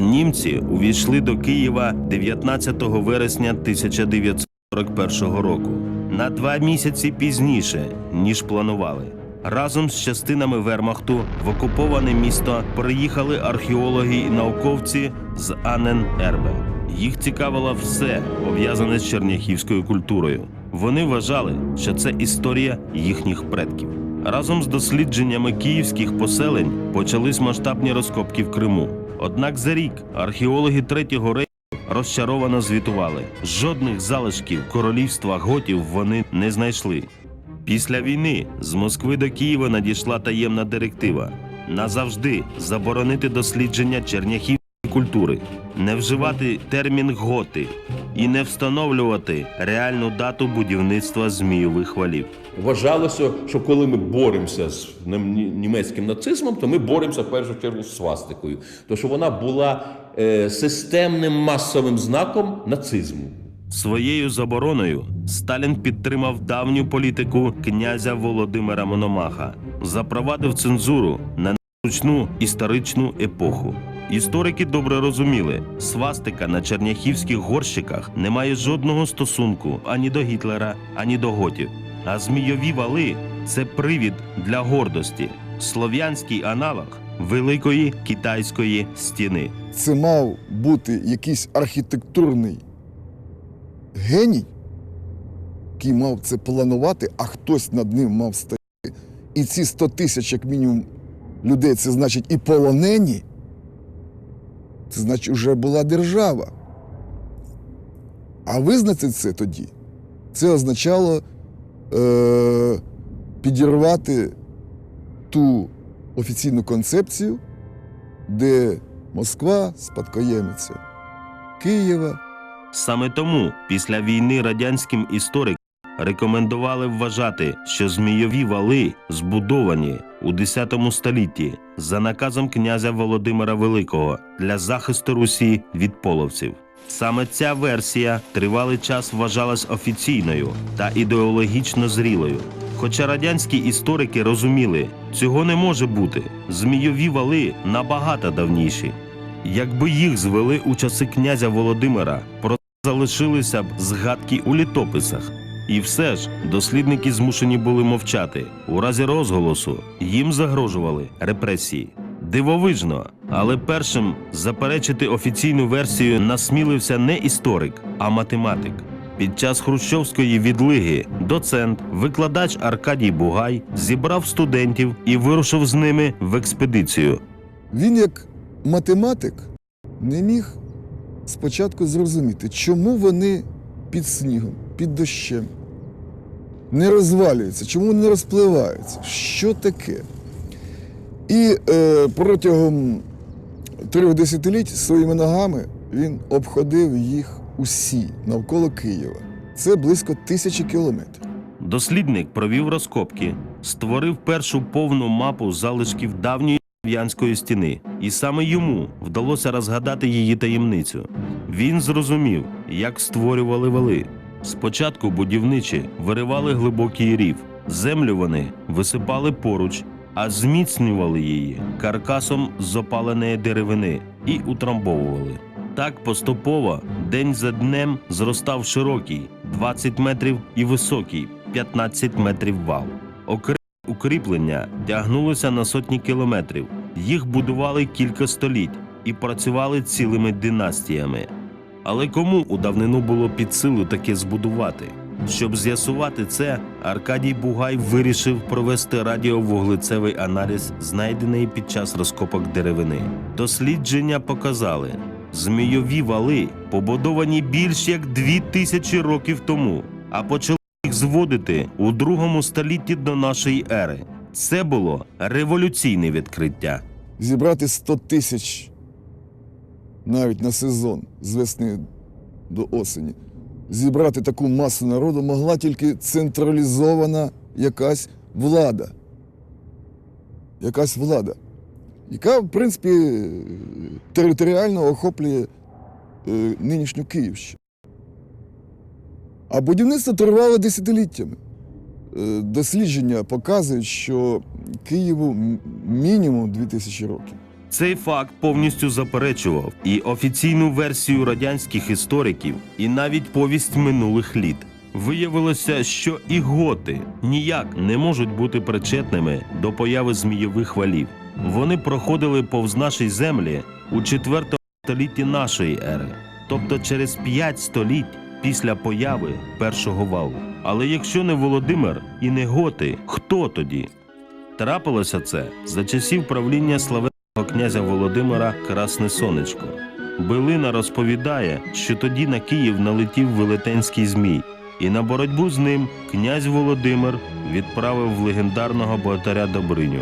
Німці увійшли до Києва 19 вересня 1941 року. На два місяці пізніше, ніж планували. Разом з частинами Вермахту в окуповане місто приїхали археологи і науковці з Анен Ербе. Їх цікавило все пов'язане з черняхівською культурою. Вони вважали, що це історія їхніх предків. Разом з дослідженнями київських поселень почались масштабні розкопки в Криму. Однак за рік археологи Третього рейху розчаровано звітували: жодних залишків королівства готів вони не знайшли. Після війни з Москви до Києва надійшла таємна директива назавжди заборонити дослідження черняхівської культури, не вживати термін готи і не встановлювати реальну дату будівництва змійових валів. Вважалося, що коли ми боремося з німецьким нацизмом, то ми боремося в першу чергу з свастикою, тому що вона була е, системним масовим знаком нацизму. Своєю забороною Сталін підтримав давню політику князя Володимира Мономаха, запровадив цензуру на незручну історичну епоху. Історики добре розуміли, свастика на черняхівських горщиках не має жодного стосунку ані до Гітлера, ані до готів. А змійові вали це привід для гордості, слов'янський аналог великої китайської стіни. Це мав бути якийсь архітектурний геній, який мав це планувати, а хтось над ним мав стояти. І ці 100 тисяч, як мінімум, людей, це значить і полонені. Значить, вже була держава. А визнати це тоді, це означало е, підірвати ту офіційну концепцію, де Москва спадкоємиця Києва. Саме тому після війни радянським історикам рекомендували вважати, що змійові вали збудовані у X столітті за наказом князя Володимира Великого для захисту Русі від половців. Саме ця версія тривалий час вважалась офіційною та ідеологічно зрілою. Хоча радянські історики розуміли, цього не може бути. Змійові вали набагато давніші. Якби їх звели у часи князя Володимира, про залишилися б згадки у літописах. І все ж дослідники змушені були мовчати. У разі розголосу їм загрожували репресії. Дивовижно, але першим заперечити офіційну версію насмілився не історик, а математик. Під час хрущовської відлиги доцент, викладач Аркадій Бугай зібрав студентів і вирушив з ними в експедицію. Він, як математик, не міг спочатку зрозуміти, чому вони під снігом, під дощем не розвалюються, чому не розпливаються, що таке. І е, протягом трьох десятиліть своїми ногами він обходив їх усі навколо Києва. Це близько тисячі кілометрів. Дослідник провів розкопки, створив першу повну мапу залишків давньої слов'янської стіни, і саме йому вдалося розгадати її таємницю. Він зрозумів, як створювали вали. Спочатку будівничі виривали глибокий рів, землю вони висипали поруч, а зміцнювали її каркасом з опаленої деревини і утрамбовували. Так поступово, день за днем, зростав широкий 20 метрів і високий 15 метрів вал. Окремі укріплення тягнулися на сотні кілометрів. Їх будували кілька століть і працювали цілими династіями. Але кому у давнину було під силу таке збудувати? Щоб з'ясувати це, Аркадій Бугай вирішив провести радіовуглецевий аналіз, знайдений під час розкопок деревини. Дослідження показали, змійові вали побудовані більш як дві тисячі років тому, а почали їх зводити у другому столітті до нашої ери. Це було революційне відкриття. Зібрати 100 тисяч навіть на сезон з весни до осені. Зібрати таку масу народу могла тільки централізована якась влада. Якась влада, яка, в принципі, територіально охоплює е, нинішню Київщину. А будівництво тривало десятиліттями. Е, Дослідження показують, що Києву мінімум 2000 років. Цей факт повністю заперечував і офіційну версію радянських істориків, і навіть повість минулих літ. Виявилося, що і готи ніяк не можуть бути причетними до появи змійових валів. Вони проходили повз наші землі у 4 столітті нашої ери, тобто через 5 століть після появи першого валу. Але якщо не Володимир і не готи, хто тоді? Трапилося це за часів правління славетного князя Володимира Красне Сонечко. Билина розповідає, що тоді на Київ налетів велетенський змій, і на боротьбу з ним князь Володимир відправив легендарного богатаря Добриню.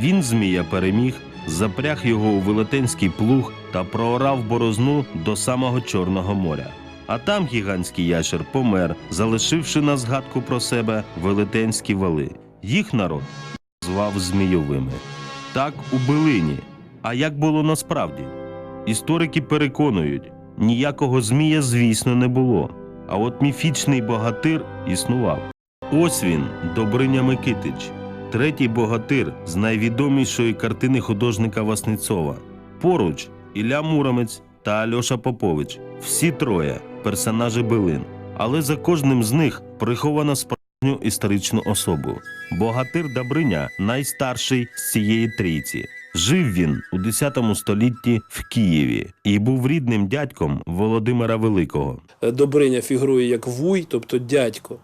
Він змія переміг, запряг його у велетенський плуг та проорав борозну до самого Чорного моря. А там гігантський ящер помер, залишивши на згадку про себе велетенські вали. Їх народ звав Змійовими. Так у Билині. А як було насправді? Історики переконують, ніякого змія, звісно, не було. А от міфічний богатир існував. Ось він, Добриня Микитич, третій богатир з найвідомішої картини художника Васницова. Поруч Ілля Муромець та Альоша Попович. Всі троє персонажі Билин. Але за кожним з них прихована справжню історичну особу. Богатир Добриня найстарший з цієї трійці. Жив він у 10 столітті в Києві і був рідним дядьком Володимира Великого. Добриня фігурує як вуй, тобто дядько.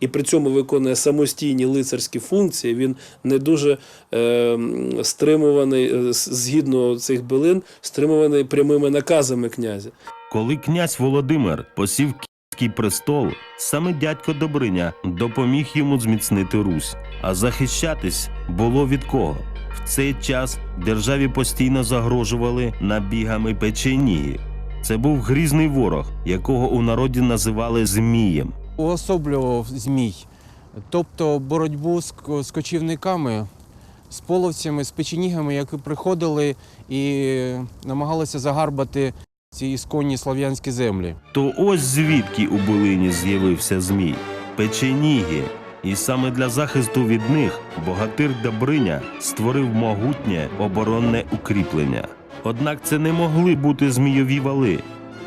І при цьому виконує самостійні лицарські функції. Він не дуже е, стримуваний, е, згідно цих билин, стримуваний прямими наказами князя. Коли князь Володимир посів київський престол, саме дядько Добриня допоміг йому зміцнити Русь. А захищатись було від кого? В цей час державі постійно загрожували набігами печеніги. Це був грізний ворог, якого у народі називали Змієм. уособлював змій, тобто боротьбу з, кочівниками, з половцями, з печенігами, які приходили і намагалися загарбати ці ісконні слав'янські землі. То ось звідки у Булині з'явився Змій печеніги. І саме для захисту від них богатир Добриня створив могутнє оборонне укріплення. Однак це не могли бути змійові вали,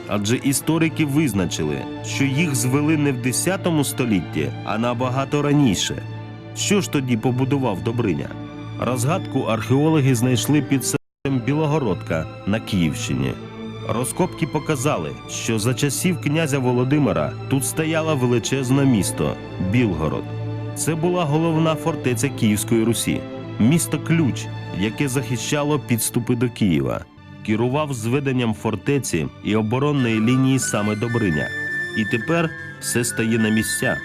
адже історики визначили, що їх звели не в 10 столітті, а набагато раніше. Що ж тоді побудував Добриня? Розгадку археологи знайшли під селом Білогородка на Київщині. Розкопки показали, що за часів князя Володимира тут стояло величезне місто Білгород. Це була головна фортеця Київської Русі, місто Ключ, яке захищало підступи до Києва. Керував зведенням фортеці і оборонної лінії саме Добриня. І тепер все стає на місця.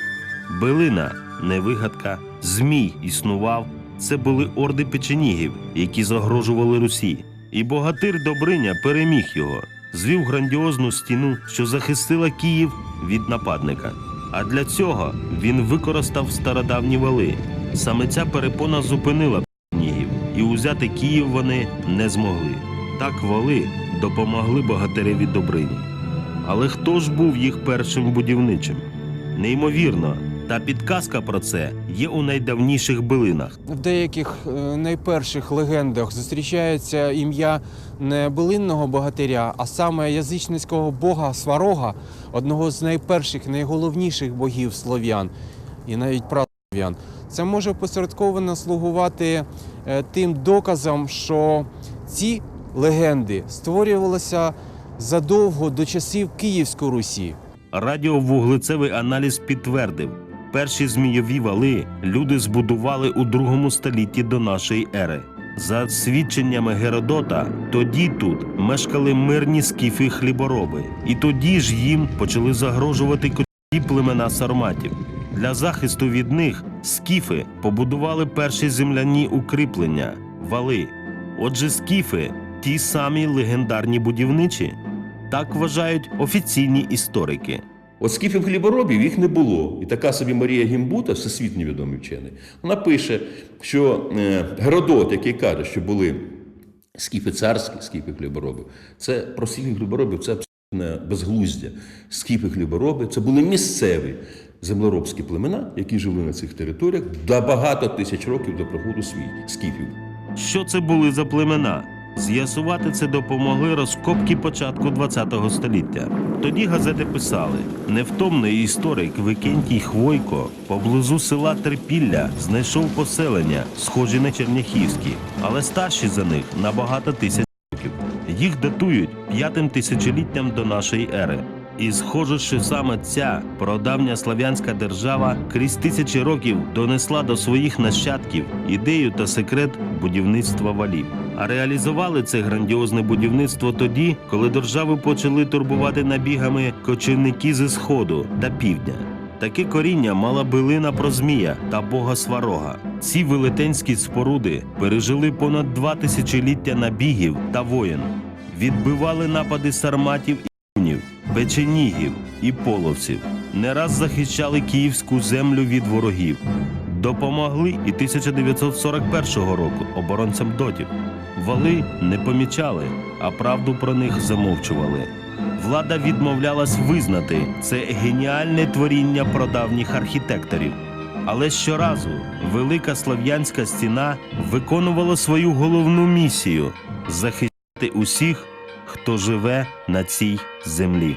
Билина не вигадка, Змій існував. Це були орди печенігів, які загрожували Русі. І богатир Добриня переміг його, звів грандіозну стіну, що захистила Київ від нападника. А для цього він використав стародавні вали. Саме ця перепона зупинила печенігів, і узяти Київ вони не змогли. Так вали допомогли богатиреві Добрині. Але хто ж був їх першим будівничим? Неймовірно, та підказка про це є у найдавніших билинах. В деяких е, найперших легендах зустрічається ім'я не билинного богатиря, а саме язичницького бога Сварога, одного з найперших, найголовніших богів слов'ян і навіть праслов'ян. Це може посередковано слугувати е, тим доказом, що ці легенди створювалися задовго до часів Київської Русі. Радіовуглецевий аналіз підтвердив, перші змійові вали люди збудували у другому столітті до нашої ери. За свідченнями Геродота, тоді тут мешкали мирні скіфи хлібороби, і тоді ж їм почали загрожувати коті племена сарматів. Для захисту від них скіфи побудували перші земляні укріплення вали. Отже, скіфи ті самі легендарні будівничі. Так вважають офіційні історики. От скіфів хліборобів їх не було. І така собі Марія Гімбута, всесвітньо відомий вчений, вона пише, що е, Геродот, який каже, що були скіфи царські, скіфи хліборобів, це про скіфи хліборобів це абсолютно безглуздя. Скіфи хлібороби це були місцеві землеробські племена, які жили на цих територіях до багато тисяч років до приходу свій скіфів. Що це були за племена? З'ясувати це допомогли розкопки початку ХХ століття. Тоді газети писали: невтомний історик Викентій Хвойко поблизу села Терпілля знайшов поселення, схожі на черняхівські, але старші за них на багато тисяч років. Їх датують п'ятим тисячоліттям до нашої ери. І схоже, що саме ця прадавня слав'янська держава крізь тисячі років донесла до своїх нащадків ідею та секрет будівництва валів. А реалізували це грандіозне будівництво тоді, коли держави почали турбувати набігами кочівники зі сходу та півдня. Таке коріння мала билина про змія та бога Сварога. Ці велетенські споруди пережили понад два тисячоліття набігів та воєн, відбивали напади сарматів і гунів, печенігів і половців, не раз захищали київську землю від ворогів. Допомогли і 1941 року оборонцям дотів. Вали не помічали, а правду про них замовчували. Влада відмовлялась визнати це геніальне творіння продавніх архітекторів. Але щоразу велика слов'янська стіна виконувала свою головну місію захистити усіх, хто живе на цій землі.